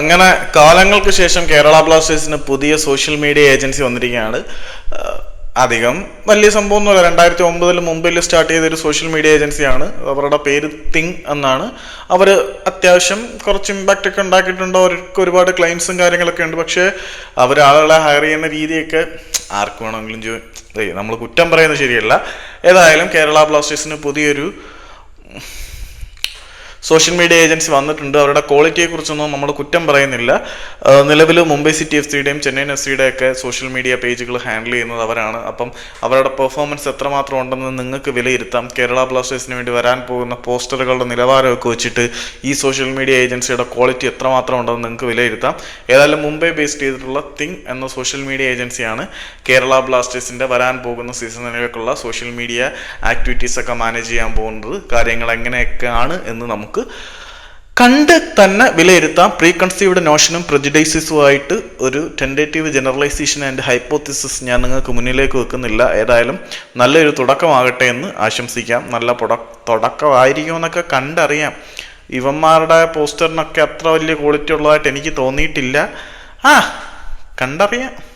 അങ്ങനെ കാലങ്ങൾക്ക് ശേഷം കേരള ബ്ലാസ്റ്റേഴ്സിന് പുതിയ സോഷ്യൽ മീഡിയ ഏജൻസി വന്നിരിക്കുകയാണ്. അധികം വലിയ സംഭവമൊന്നുമല്ല. രണ്ടായിരത്തി ഒമ്പതിൽ മുംബൈയിൽ സ്റ്റാർട്ട് ചെയ്തൊരു സോഷ്യൽ മീഡിയ ഏജൻസിയാണ്. അവരുടെ പേര് തിങ് എന്നാണ്. അവർ അത്യാവശ്യം കുറച്ച് ഇമ്പാക്റ്റ് ഒക്കെ ഉണ്ടാക്കിയിട്ടുണ്ട്. അവർക്ക് ഒരുപാട് ക്ലൈംസും കാര്യങ്ങളൊക്കെ ഉണ്ട്. പക്ഷേ അവർ ആളുകളെ ഹയർ ചെയ്യുന്ന രീതിയൊക്കെ ആർക്ക് വേണമെങ്കിലും നമ്മൾ കുറ്റം പറയുന്നത് ശരിയല്ല. ഏതായാലും കേരള ബ്ലാസ്റ്റേഴ്സിന് പുതിയൊരു സോഷ്യൽ മീഡിയ ഏജൻസി വന്നിട്ടുണ്ട്. അവരുടെ ക്വാളിറ്റിയെ കുറിച്ചൊന്നും നമ്മൾ കുറ്റം പറയുന്നില്ല. നിലവിൽ മുംബൈ സിറ്റി എഫ് സിയുടെയും ചെന്നൈ എഫ് സിയുടെ ഒക്കെ സോഷ്യൽ മീഡിയ പേജുകൾ ഹാൻഡിൽ ചെയ്യുന്നത് അവരാണ്. അപ്പം അവരുടെ പെർഫോമൻസ് എത്രമാത്രം ഉണ്ടെന്ന് നിങ്ങൾക്ക് വിലയിരുത്താം. കേരള ബ്ലാസ്റ്റേഴ്സിന് വേണ്ടി വരാൻ പോകുന്ന പോസ്റ്ററുകളുടെ നിലവാരമൊക്കെ വെച്ചിട്ട് ഈ സോഷ്യൽ മീഡിയ ഏജൻസിയുടെ ക്വാളിറ്റി എത്രമാത്രം ഉണ്ടെന്ന് നിങ്ങൾക്ക് വിലയിരുത്താം. ഏതായാലും മുംബൈ ബേസ്ഡ് ചെയ്തിട്ടുള്ള തിങ് എന്ന സോഷ്യൽ മീഡിയ ഏജൻസിയാണ് കേരള ബ്ലാസ്റ്റേഴ്സിന്റെ വരാൻ പോകുന്ന സീസണിലേക്കുള്ള സോഷ്യൽ മീഡിയ ആക്ടിവിറ്റീസ് ഒക്കെ മാനേജ് ചെയ്യാൻ പോകുന്നത്. കാര്യങ്ങൾ എങ്ങനെയൊക്കെയാണ് എന്ന് നമുക്ക് കണ്ട് തന്നെ വിലയിരുത്താം. പ്രീ കൺസീവ്ഡ് നോഷനും പ്രജുഡൈസിസുമായിട്ട് ഒരു ടെൻഡേറ്റീവ് ജനറലൈസേഷൻ ആൻഡ് ഹൈപ്പോത്തിസിസ് ഞാൻ നിങ്ങൾക്ക് മുന്നിലേക്ക് വെക്കുന്നില്ല. ഏതായാലും നല്ലൊരു തുടക്കമാകട്ടെ എന്ന് ആശംസിക്കാം. നല്ല പുട തുടക്കമായിരിക്കുമെന്നൊക്കെ കണ്ടറിയാം. ഇവന്മാരുടെ പോസ്റ്ററിനൊക്കെ അത്ര വലിയ ക്വാളിറ്റി ഉള്ളതായിട്ട് എനിക്ക് തോന്നിയിട്ടില്ല. ആ കണ്ടറിയാം.